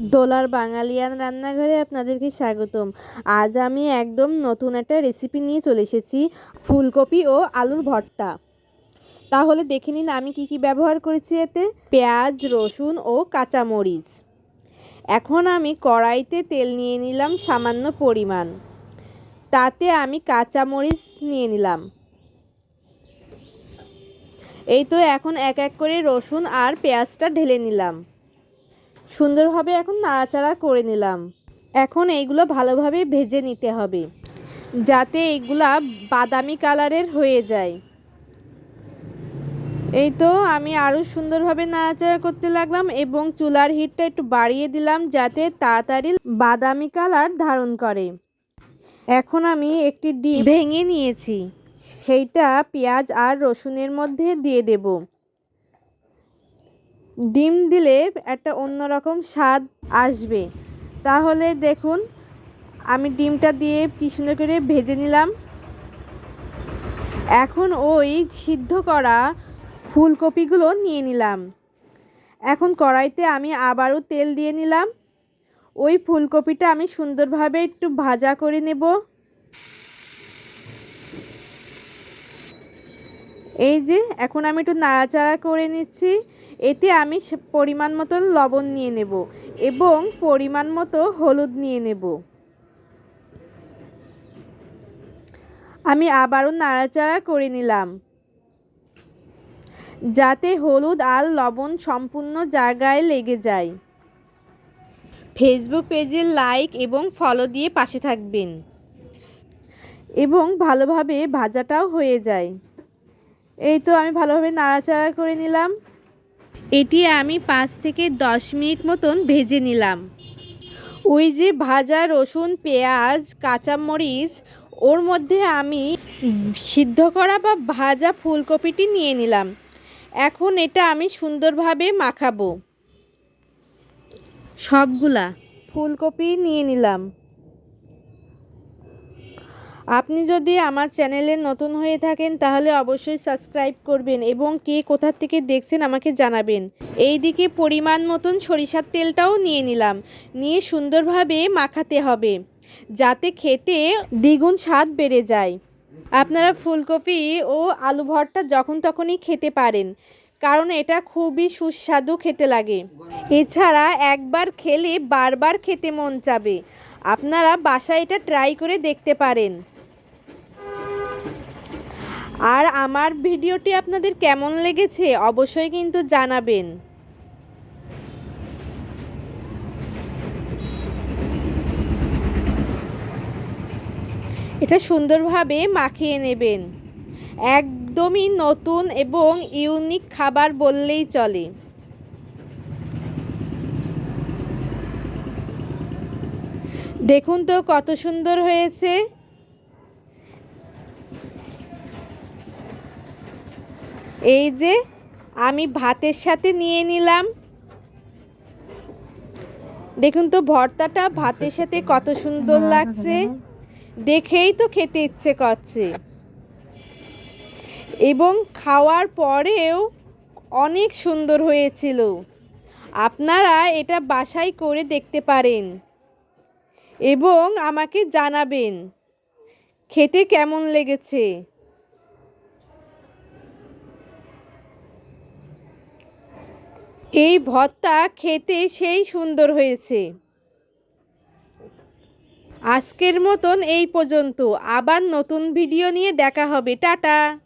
দোলার বাঙালিয়ান রান্নাঘরে আপনাদেরকে স্বাগতম। আজ আমি একদম নতুন একটা রেসিপি নিয়ে চলে এসেছি, ফুলকপি ও আলুর ভর্তা। তাহলে দেখে নিন আমি কি কি ব্যবহার করেছি এতে। পেঁয়াজ, রসুন ও কাঁচামরিচ। এখন আমি কড়াইতে তেল নিয়ে নিলাম সামান্য পরিমাণ। তাতে আমি কাঁচামরিচ নিয়ে নিলাম। এই তো এখন এক এক করে রসুন আর পেঁয়াজটা ঢেলে নিলাম। সুন্দরভাবে এখন নাড়াচাড়া করে নিলাম। এখন এইগুলো ভালোভাবে ভেজে নিতে হবে, যাতে এইগুলা বাদামি কালারের হয়ে যায়। এই তো আমি আরও সুন্দরভাবে নাড়াচাড়া করতে লাগলাম এবং চুলার হিটটা একটু বাড়িয়ে দিলাম যাতে তাড়াতাড়ি বাদামি কালার ধারণ করে। এখন আমি একটি ডিম ভেঙে নিয়েছি, সেইটা পেঁয়াজ আর রসুনের মধ্যে দিয়ে দেবো। ডিম দিলে একটা অন্যরকম স্বাদ আসবে। তাহলে দেখুন, আমি ডিমটা দিয়ে কি সুন্দর করে ভেজে নিলাম। এখন ওই সিদ্ধ করা ফুলকপিগুলো নিয়ে নিলাম। এখন কড়াইতে আমি আবারও তেল দিয়ে নিলাম। ওই ফুলকপিটা আমি সুন্দরভাবে একটু ভাজা করে নেব। এই যে, এখন আমি একটু নাড়াচাড়া করে নিচ্ছি। এতে আমি পরিমাণ মতো লবণ নিয়ে নেব এবং পরিমাণ মতো হলুদ নিয়ে নেব। আমি আবারও নাড়াচাড়া করে নিলাম। যাতে হলুদ আর লবণ সম্পূর্ণ জায়গায় লেগে যায়। ফেসবুক পেজে লাইক এবং ফলো দিয়ে পাশে থাকবেন। এবং ভালোভাবে ভাজাটাও হয়ে যায়। এই তো আমি ভালোভাবে নাড়াচাড়া করে নিলাম। এটি আমি পাঁচ থেকে দশ মিনিট মতন ভেজে নিলাম। ওই যে ভাজা রসুন, পেঁয়াজ, কাঁচামরিচ, ওর মধ্যে আমি সিদ্ধ করা বা ভাজা ফুলকপিটি নিয়ে নিলাম। এখন এটা আমি সুন্দরভাবে মাখাবো। সবগুলা ফুলকপি নিয়ে নিলাম। আপনি যদি আমার চ্যানেলে নতুন হয়ে থাকেন, তাহলে অবশ্যই সাবস্ক্রাইব করবেন এবং কে কোথা থেকে দেখছেন আমাকে জানাবেন। এই দিকে পরিমাণ মতন সরিষার তেলটাও নিয়ে নিলাম। নিয়ে সুন্দরভাবে মাখাতে হবে, যাতে খেতে দ্বিগুণ স্বাদ বেড়ে যায়। আপনারা ফুলকপি ও আলু ভর্তা যখন তখনই খেতে পারেন, কারণ এটা খুবই সুস্বাদু খেতে লাগে। এছাড়া একবার খেলে বারবার খেতে মন চাবে। আপনারা বাসায় এটা ট্রাই করে দেখতে পারেন। আর আমার ভিডিওটি আপনাদের কেমন লেগেছে অবশ্যই কিন্তু জানাবেন। এটা সুন্দরভাবে মাখিয়ে নেবেন। একদমই নতুন এবং ইউনিক খাবার বললেই চলে। দেখুন তো কত সুন্দর হয়েছে। এই যে আমি ভাতের সাথে নিয়ে নিলাম। দেখুন তো ভর্তাটা ভাতের সাথে কত সুন্দর লাগছে। দেখেই তো খেতে ইচ্ছে করছে। এবং খাওয়ার পরেও অনেক সুন্দর হয়েছিল। আপনারা এটা বাসায় করে দেখতে পারেন। এবং আমাকে জানাবেন খেতে কেমন লেগেছে? এই ভর্তা খেতে সেই সুন্দর হয়েছে। আজকের মতন এই পর্যন্ত। আবার নতুন ভিডিও নিয়ে দেখা হবে। টাটা!